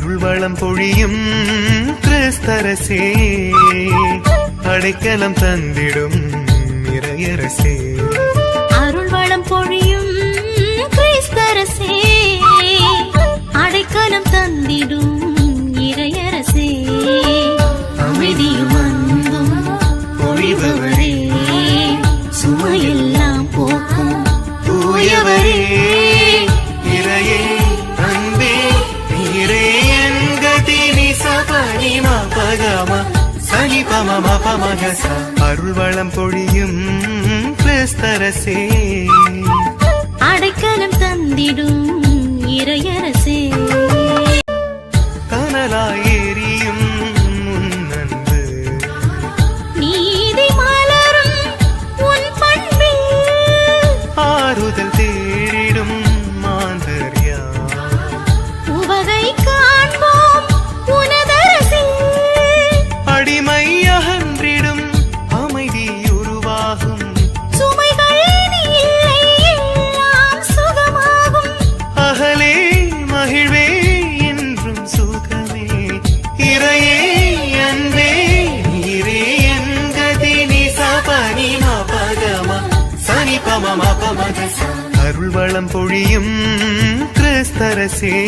அருள்வளம் பொழியும் கிறிஸ்தரசே. அடைக்கலம் தந்திடும் இறையரசே. அருள்வளம் பொழியும் கிறிஸ்தரசே. அடைக்கலம் தந்திடும் இறையரசே. அமைதியும் அன்பும் பொழிபவரே. சுமையெல்லாம் போக்கும் தூயவரே. இறையே. சனி பம பொழியும் கிறிஸ்தரசே. அடைக்கலம் தந்திடும் இறையரசே. பம மபமகச அருள் வளம் பொழியும் கிறிஸ்தரசே.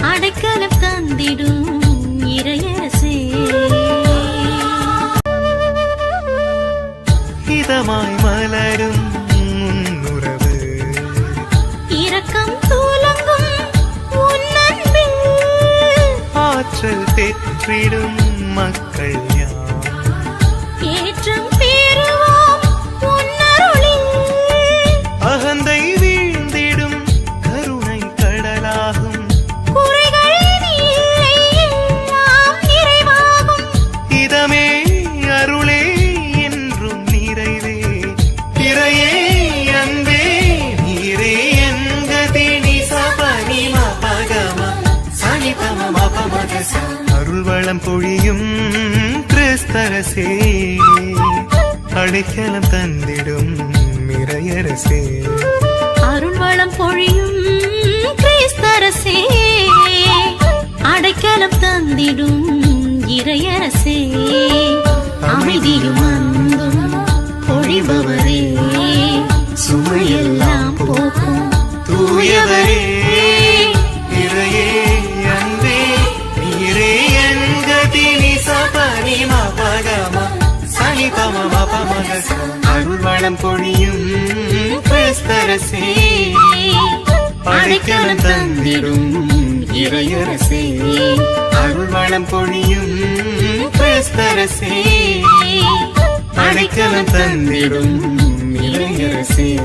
அடைக்கலம் தந்திடும் இறையரசே. இதமாய் மலரும் உன்னுறவு. இரக்கம் தூலங்கும் ஆற்றல் பெற்றிடும் மக்கள் வளம் பொழியும் கிறிஸ்தரசே. அடைக்கலம் தந்திடும் இறையரசே. அருள் வளம் பொழியும் கிறிஸ்தரசே. அடைக்கலம் தந்திடும் இறையரசே. அமைதியும் அன்பும் நிசபனி சனி பம மபமகச அருள் பொழியும் கிறிஸ்தரசே. அடைக்கலம் தந்திடும் இறையரசே. அருள்வளம் பொழியும் கிறிஸ்தரசே. அடைக்கலம் தந்திடும் இறையரசே.